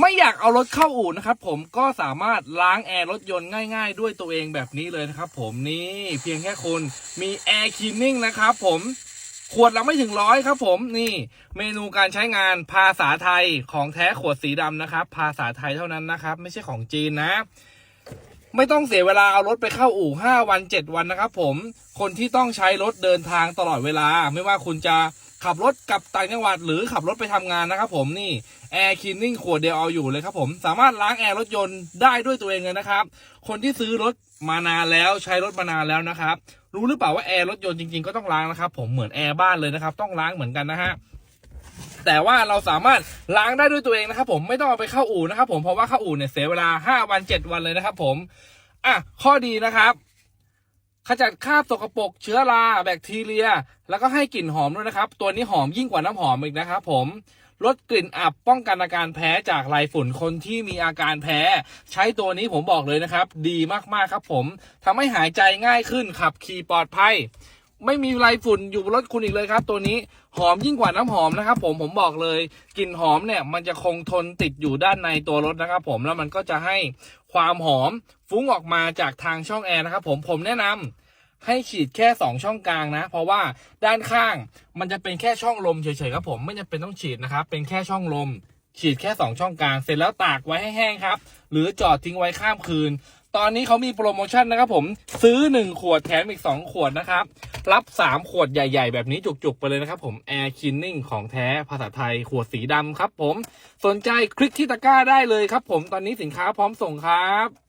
ไม่อยากเอารถเข้าอู่นะครับผมก็สามารถล้างแอร์รถยนต์ง่ายๆ ด้วยตัวเองแบบนี้เลยนะครับผมนี่เพียงแค่คุณมีแอร์คลีนนิ่งนะครับผมขวดละไม่ถึงร้อยครับผมนี่ เมนูการใช้งานภาษาไทยของแท้ขวดสีดำนะครับ ภาษาไทยเท่านั้นนะครับ ไม่ใช่ของจีนนะ ไม่ต้องเสียเวลาเอารถไปเข้าอู่5วัน 7 วันนะครับผมคนที่ต้องใช้รถเดินทางตลอดเวลา ไม่ว่าคุณจะ ขับรถกลับต่างจังหวัดหรือขับรถไปทำงานนะครับผมนี่แอร์คีนนิ่งขวดเดียวเอาอยู่เลยครับผมสามารถล้างแอร์รถยนต์ได้ด้วยตัวเองเลยนะครับ คนที่ซื้อรถมานานแล้วใช้รถมานานแล้วนะครับ รู้หรือเปล่าว่าแอร์รถยนต์จริงๆก็ต้องล้างนะครับผมเหมือนแอร์บ้านเลยนะครับ ต้องล้างเหมือนกันนะฮะแต่ว่าเราสามารถล้างได้ด้วยตัวเองนะครับ ผมไม่ต้องเอาไปเข้าอู่นะครับ ผมเพราะว่าเข้าอู่เนี่ยเสียเวลา 5 วัน 7 วันเลยนะครับ ผมอะข้อดีนะครับ ขจัดคราบสกปรกเชื้อราแบคทีเรีย แล้วก็ให้กลิ่นหอมด้วยนะครับ ตัวนี้หอมยิ่งกว่าน้ำหอมอีกนะครับผมลดกลิ่นอับป้องกันอาการแพ้จากลายฝุ่นคนที่มีอาการแพ้ ใช้ตัวนี้ผมบอกเลยนะครับ ดีมากๆครับผมทำให้หายใจง่ายขึ้นขับขี่ปลอดภัย ไม่มีไรฝุ่นอยู่บนรถคุณอีกเลยครับ ตัวนี้หอมยิ่งกว่าน้ำหอมนะครับ ผมผมบอกเลยกลิ่นหอมเนี่ย มันจะคงทนติดอยู่ด้านในตัวรถนะครับ ผมแล้วมันก็จะให้ความหอมฟุ้งออกมาจากทางช่องแอร์นะครับ ผมผมแนะนำให้ฉีดแค่ 2 ช่องกลางนะ เพราะว่าด้านข้างมันจะเป็นแค่ช่องลมเฉยๆครับผมไม่จำเป็นต้องฉีดนะครับ เป็นแค่ช่องลม ฉีดแค่ 2 ช่องกลาง เสร็จแล้วตากไว้ให้แห้งครับ หรือจอดทิ้งไว้ข้ามคืน ตอนนี้เขามีโปรโมชั่นนะครับผมซื้อ 1 ขวดแถมอีก 2 ขวดนะครับ รับ 3 ขวดใหญ่ ๆ แบบนี้จุก ๆ ไปเลยนะครับผม Air Cleaning ของแท้ภาษาไทย ขวดสีดำครับผม สนใจคลิกที่ตะกร้าได้เลยครับผม ตอนนี้สินค้าพร้อมส่งครับ